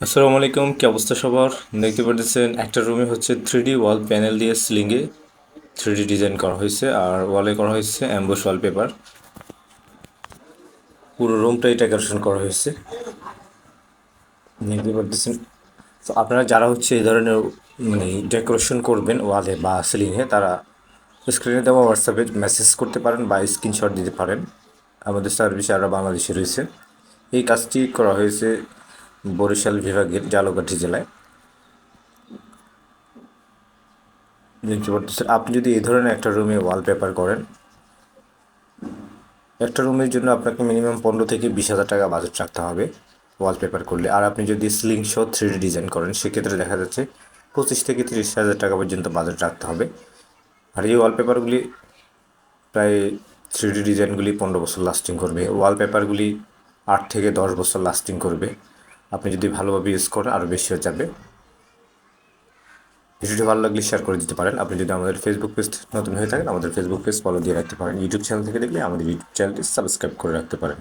আসসালামু আলাইকুম, কি অবস্থা সবার? দেখতে পাচ্ছেন, একটা রুমে হচ্ছে থ্রি ওয়াল প্যানেল দিয়ে সিলিংয়ে থ্রি ডিজাইন করা হয়েছে আর ওয়ালে করা হয়েছে অ্যাম্বুশ ওয়ালপেপার পুরো রুমটাই ডেকোরেশন করা হয়েছে। দেখতে পাচ্ছেন, তো আপনারা যারা হচ্ছে এই ধরনের মানে ডেকোরেশন করবেন ওয়ালে বা সিলিংয়ে তারা স্ক্রিনে দেওয়া হোয়াটসঅ্যাপে মেসেজ করতে পারেন বা স্ক্রিনশট দিতে পারেন। আমাদের সার্ভিসে আরও বাংলাদেশে রয়েছে। এই কাজটি করা হয়েছে বরিশাল বিভাগের জালকাঠি জেলায়। আপনি যদি এই ধরনের একটা রুমে ওয়ালপেপার করেন, একটা রুমের জন্য আপনাকে মিনিমাম পনেরো থেকে বিশ হাজার টাকা বাজেট রাখতে হবে ওয়ালপেপার করলে। আর আপনি যদি sling show three D design করেন, সেক্ষেত্রে দেখা যাচ্ছে পঁচিশ থেকে তিরিশ হাজার টাকা পর্যন্ত বাজেট রাখতে হবে। আর এই ওয়ালপেপারগুলি প্রায় থ্রি ডি ডিজাইনগুলি পনেরো বছর লাস্টিং করবে। ওয়ালপেপারগুলি আট থেকে দশ বছর লাস্টিং করবে। আপনি যদি ভালোভাবে ইউজ করেন আরও বেশি হয়ে যাবে। ভিডিওটি ভালো লাগলে শেয়ার করে দিতে পারেন। আপনি যদি আমাদের ফেসবুক পেজ নতুন হয়ে থাকেন, আমাদের ফেসবুক পেজ ফলো দিয়ে রাখতে পারেন। ইউটিউব চ্যানেল থেকে দেখলে আমাদের ইউটিউব চ্যানেলটি সাবস্ক্রাইব করে রাখতে পারেন।